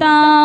있다.